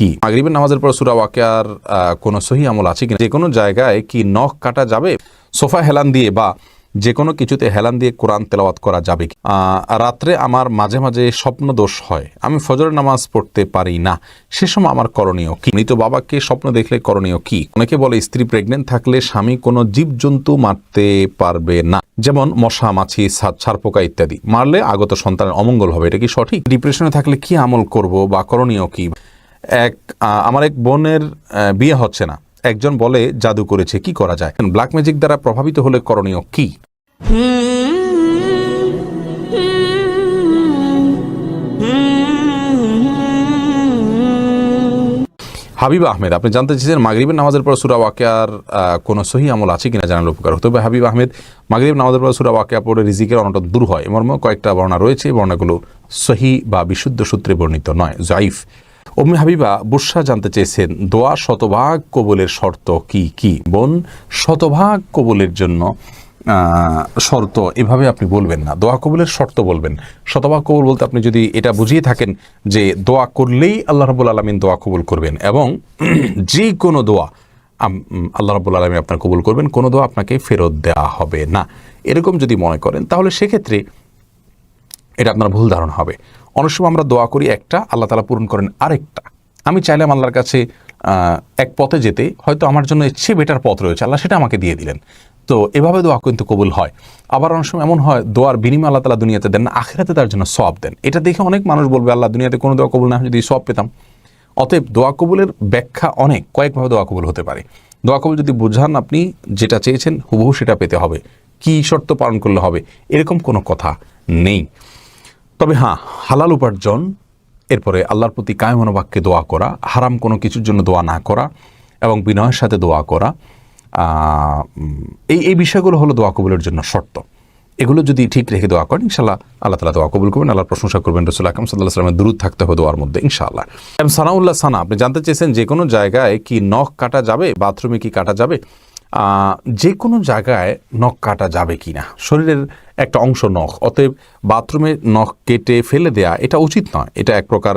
কি? মাগরিবের নামাজের পর সুরা ওয়াকিয়ার কোনো সহি আমল আছে কিনা? যে কোনো জায়গায় কি নখ কাটা যাবে? সোফা হেলান দিয়ে বা যে কোনো কিছুতে হেলান দিয়ে কোরআন তেলাওয়াত করা যাবে কি? রাত্রে আমার মাঝে মাঝে স্বপ্ন দোষ হয়। আমি ফজরের নামাজ পড়তে পারি না। সে সময় আমার করণীয় কি? মৃত বাবাকে স্বপ্ন দেখলে করণীয় কি? অনেকে বলে, স্ত্রী প্রেগনেন্ট থাকলে স্বামী কোনো জীবজন্তু মারতে পারবে না। যেমন মশা, মাছি ছারপোকা ইত্যাদি। মারলে আগত সন্তানের অমঙ্গল হবে। এটা কি সঠিক? ডিপ্রেশনে থাকলে কি আমল করব বা করণীয় কি? এক আমার এক বোনের বিয়ে হচ্ছে না। একজন বলে, জাদু করেছে, কি করা যায়? ব্ল্যাক ম্যাজিক দ্বারা প্রভাবিত হলে করণীয় কি? হাবিব আহমেদ, আপনি জানতে চেয়েছেন মাগরিবের নামাজের পর সুরা ওয়াকিয়ার কোনো সহি আমল আছে কিনা জানার উপকার হতো তবে হাবিব আহমেদ মাগরিব নামাজের পর সুরা ওয়াকিয়া পড়ে রিজিকের অনটা দূর হয়। মর্ম কয়েকটা বর্ণনা রয়েছে। এই বর্ণাগুলো সহি বা বিশুদ্ধ সূত্রে বর্ণিত নয়, জাইফ। ওম্মে হাবিবা, বুসা জানতে চেয়েছেন, দোয়া শতভাগ কবলের শর্ত কি কি? বোন, শতভাগ কবলের জন্য শর্ত, এভাবে আপনি বলবেন না। দোয়া কবুলের শর্ত বলবেন। শতভাগ কবুল বলতে আপনি যদি এটা বুঝিয়ে থাকেন যে দোয়া করলেই আল্লাহ রবুল আলমিন দোয়া কবুল করবেন এবং যে কোনো দোয়া আল্লাহ রবুল আলমী আপনার কবুল করবেন, কোনো দোয়া আপনাকে ফেরত দেওয়া হবে না। এরকম যদি মনে করেন, তাহলে সেক্ষেত্রে এটা আপনার ভুল ধারণা হবে। অনেক সময় আমরা দোয়া করি একটা, আল্লাহ তালা পূরণ করেন আরেকটা। আমি চাইলাম আল্লাহর কাছে এক পথে যেতে, হয়তো আমার জন্য চেয়ে বেটার পথ রয়েছে, আল্লাহ সেটা আমাকে দিয়ে দিলেন। তো এভাবে দোয়া কিন্তু কবুল হয়। আবার অনেক সময় এমন হয়, দোয়ার বিনিময় আল্লাহ তালা দুনিয়াতে দেন না, আখেরাতে তার জন্য সব দেন। এটা দেখে অনেক মানুষ বলবে, আল্লাহ দুনিয়াতে কোনো দোয়া কবুল না যদি সব পেতাম। অতএব দোয়া কবুলের ব্যাখ্যা অনেক, কয়েকভাবে দোয়া কবুল হতে পারে। দোয়া কবুল যদি বোঝান আপনি, যেটা চেয়েছেন, হুবহু সেটা পেতে হবে। কি শর্ত পালন করলে হবে, এরকম কোনো কথা নেই। তবে হ্যাঁ হালাল উপার্জন, এরপরে আল্লাহর প্রতি কায়মনোবাক্যে দোয়া করা, হারাম কোনো কিছুর জন্য দোয়া না করা এবং বিনয়ের সাথে দোয়া করা এই এই বিষয়গুলো হলো দোয়া কবুলের জন্য শর্ত। এগুলো যদি ঠিক রেখে দোয়া করেন ইনশাল্লাহ আল্লাহ তালা দোয়া কবুল করবেন, আল্লাহর প্রশংসা করবেন, রসুল আকরম সাল্লাহ সালামের দূর থাকতে হবে দোয়ার মধ্যে, ইনশাআল্লাহ। এম সানাউল্লাহ সানা, আপনি জানতে চেয়েছেন যে কোনো জায়গায় কি নখ কাটা যাবে, বাথরুমে কি কাটা যাবে? যে কোনো জায়গায় নখ কাটা যাবে কি না শরীরের একটা অংশ নখ। অতএব বাথরুমে নখ কেটে ফেলে দেয়া এটা উচিত নয়। এটা এক প্রকার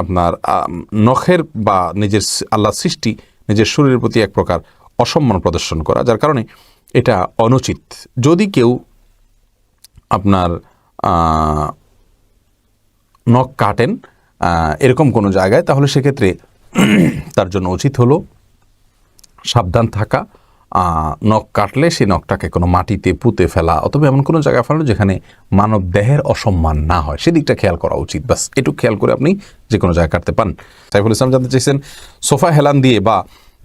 আপনার নখের বা নিজের আল্লাহ সৃষ্টি নিজের শরীরের প্রতি এক প্রকার অসম্মান প্রদর্শন করা, যার কারণে এটা অনুচিত। যদি কেউ আপনার নখ কাটেন এরকম কোনো জায়গায়, তাহলে সেক্ষেত্রে তার জন্য উচিত হলো সাবধান থাকা নখ কাটলে সেই নখটাকে কোনো মাটিতে পুঁতে ফেলা অথবা এমন কোনো জায়গায় ফেলানো যেখানে মানব দেহের অসম্মান না হয়। সেদিকটা খেয়াল করা উচিত। বাস একটু খেয়াল করে আপনি যে কোনো জায়গায় কাটতে পান সাইফুল ইসলাম জানতে চেয়েছেন সোফা হেলান দিয়ে বা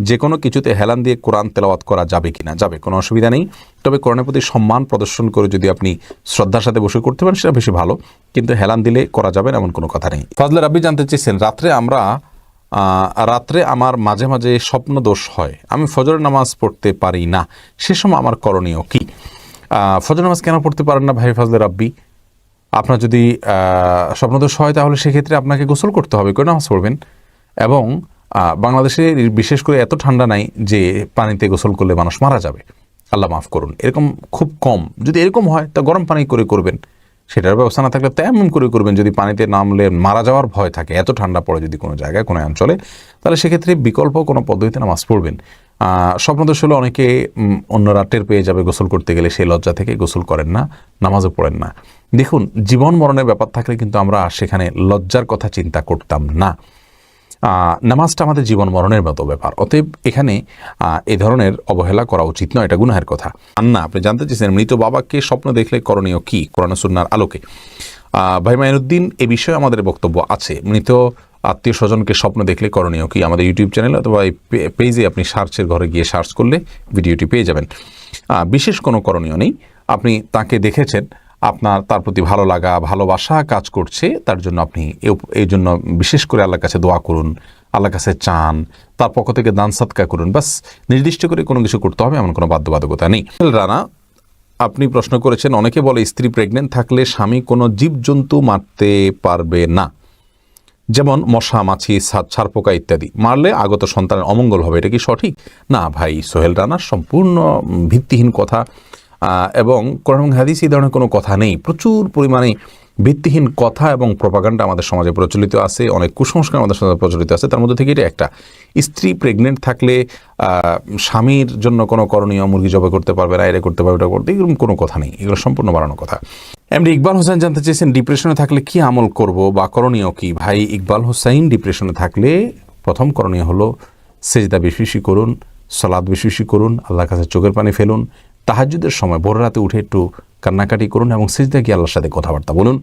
যে কোনো কিছুতে হেলান দিয়ে কোরআন তেলাওয়াত করা যাবে কি না যাবে, কোনো অসুবিধা নেই। তবে কোরআনের প্রতি সম্মান প্রদর্শন করে যদি আপনি শ্রদ্ধার সাথে বসে করতে পারেন, সেটা বেশি ভালো। কিন্তু হেলান দিলে করা যাবে এমন কোনো কথা নেই। ফজলে রাব্বি জানতে চেয়েছেন, রাত্রে আমরা রাত্রে আমার মাঝে মাঝে স্বপ্ন দোষ হয়। আমি ফজর নামাজ পড়তে পারি না। সে সময় আমার করণীয় কি? ফজর নামাজ কেন পড়তে পারেন না ভাই ফজলে রাব্বি? আপনার যদি আহ, স্বপ্নদোষ হয় তাহলে সেক্ষেত্রে আপনাকে গোসল করতে হবে করে নামাজ পড়বেন। এবং বাংলাদেশে বিশেষ করে এত ঠান্ডা নাই যে পানিতে গোসল করলে মানুষ মারা যাবে। আল্লাহ মাফ করুন। এরকম খুব কম। যদি এরকম হয় তা গরম পানি করে করবেন। সেটার ব্যবস্থা না থাকলে তেমন করে করবেন। যদি পানিতে নামলে মারা যাওয়ার ভয় থাকে, এত ঠান্ডা পড়ে যদি কোনো জায়গায়, কোনো অঞ্চলে, তাহলে সেক্ষেত্রে বিকল্প কোনো পদ্ধতিতে নামাজ পড়বেন। স্বপ্নদোষ হলে অনেকে অন্য টের পেয়ে যাবে গোসল করতে গেলে, সেই লজ্জা থেকে গোসল করেন না, নামাজও পড়েন না। দেখুন, জীবন মরণের ব্যাপার থাকলে কিন্তু আমরা সেখানে লজ্জার কথা চিন্তা করতাম না। নামাজটা আমাদের জীবন মরণের মতো ব্যাপার। অতএব এখানে এ ধরনের অবহেলা করা উচিত নয়, এটা গুনাহের কথা। আন্না, আপনি জানতে চেয়েছেন মৃত বাবাকে স্বপ্ন দেখলে করণীয় কি? কোরআন সুন্নার আলোকে। ভাই মাইনুদ্দিন, এ বিষয়ে আমাদের বক্তব্য আছে। মৃত আত্মীয় স্বজনকে স্বপ্ন দেখলে করণীয় কি? আমাদের ইউটিউব চ্যানেল অথবা এই পেজে আপনি সার্চের ঘরে গিয়ে সার্চ করলে ভিডিওটি পেয়ে যাবেন। বিশেষ কোনো করণীয় নেই। আপনি তাকে দেখেছেন আপনার তার প্রতি ভালো লাগা, ভালোবাসা কাজ করছে, তার জন্য আপনি এই জন্য বিশেষ করে আল্লাহর কাছে দোয়া করুন, আল্লাহর কাছে চান, তার পক্ষ থেকে দান সৎকা করুন। বাস নির্দিষ্ট করে কোনো কিছু করতে হবে, এমন কোনো বাধ্যবাধকতা নেই। রানা, আপনি প্রশ্ন করেছেন, অনেকে বলে স্ত্রী প্রেগনেন্ট থাকলে স্বামী কোনো জীবজন্তু মারতে পারবে না। যেমন মশা, মাছি ছারপোকা ইত্যাদি। মারলে আগত সন্তানের অমঙ্গল হবে, এটা কি সঠিক? না ভাই, সোহেল রানার সম্পূর্ণ ভিত্তিহীন কথা। এবং কোরআন হাদিস এই ধরনের কোনো কথা নেই। প্রচুর পরিমাণে ভিত্তিহীন কথা এবং প্রপাগান্ডা আমাদের সমাজে প্রচলিত আছে, অনেক কুসংস্কার আমাদের সমাজে প্রচলিত আছে। তার মধ্যে থেকে এটা একটা। স্ত্রী প্রেগনেন্ট থাকলে স্বামীর জন্য কোনো করণীয়, মুরগি জবাই করতে পারবে না এটা করতে পারবে, ওটা করতে এরকম কোনো কথা নেই। এগুলো সম্পূর্ণ বাড়ানো কথা। এমনি ইকবাল হোসেন জানতে চেয়েছেন ডিপ্রেশনে থাকলে কি আমল করব বা করণীয় কি? ভাই ইকবাল হোসাইন ডিপ্রেশনে থাকলে প্রথম করণীয় হলো, সেজদা বেশি বেশি করুন সলাদ বেশি বেশি করুন, আল্লাহর কাছে চোখের পানি ফেলুন তাহাজ্জুদের সময় ভোর রাতে উঠে একটু কান্নাকাটি করুন এবং সেজদা গিয়ে আল্লাহর সাথে কথাবার্তা বলুন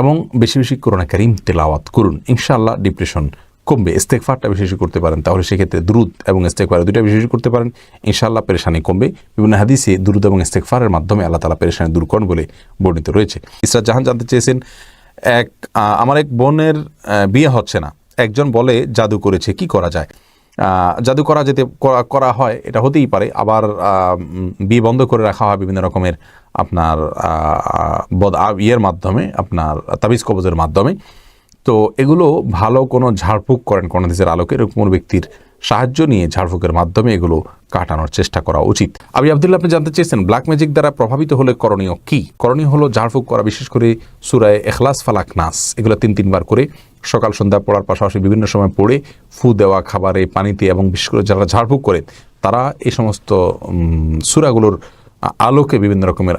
এবং বেশি বেশি করোনা, করিম তেলাওয়াত করুন। ইনশাআল্লাহ ডিপ্রেশন কমবে। ইস্তেকফারটা বেশি বেশি করতে পারেন, তাহলে সেক্ষেত্রে দ্রুত এবং ইস্তেকফার দুইটা বেশি বেশি করতে পারেন। ইনশাআল্লাহ পেরেশানি কমবে। বিভিন্ন হাদিসে দ্রুত এবং ইস্তেকফারের মাধ্যমে আল্লাহ তালা পেরেশানি দূর করেন বলে বর্ণিত রয়েছে। ইসরাত জাহান জানতে চেয়েছেন, এক আমার এক বোনের বিয়ে হচ্ছে না। একজন বলে, জাদু করেছে, কি করা যায়? জাদু করা যেতে করা- হয়, এটা হতেই পারে। আবার বিয়ে বন্ধ করে রাখা হয় বিভিন্ন রকমের আপনার বদ ইয়ের মাধ্যমে, আপনার তাবিজ কবজের মাধ্যমে। তো এগুলো ভালো কোনো ঝাড়ফুঁক করেন কোনো দেশের আলোকে, এরকম ব্যক্তির সাহায্য নিয়ে ঝাড়ফুঁকের মাধ্যমে এগুলো কাটানোর চেষ্টা করা উচিত। আবি আবদুল্লাহ, আপনি জানতে চেয়েছেন ব্ল্যাক ম্যাজিক দ্বারা প্রভাবিত হলে করণীয় কি? করণীয় হলো ঝাড়ফুঁক করা, বিশেষ করে সুরায় এখলাস, ফালাক নাস। এগুলো তিন, তিনবার করে সকাল, সন্ধ্যা পড়ার পাশাপাশি বিভিন্ন সময় পড়ে ফু দেওয়া, খাবারে পানিতে এবং বিশেষ করে যারা ঝাড়ফুঁক করে, তারা এই সমস্ত সূরাগুলোর আলোকে বিভিন্ন রকমের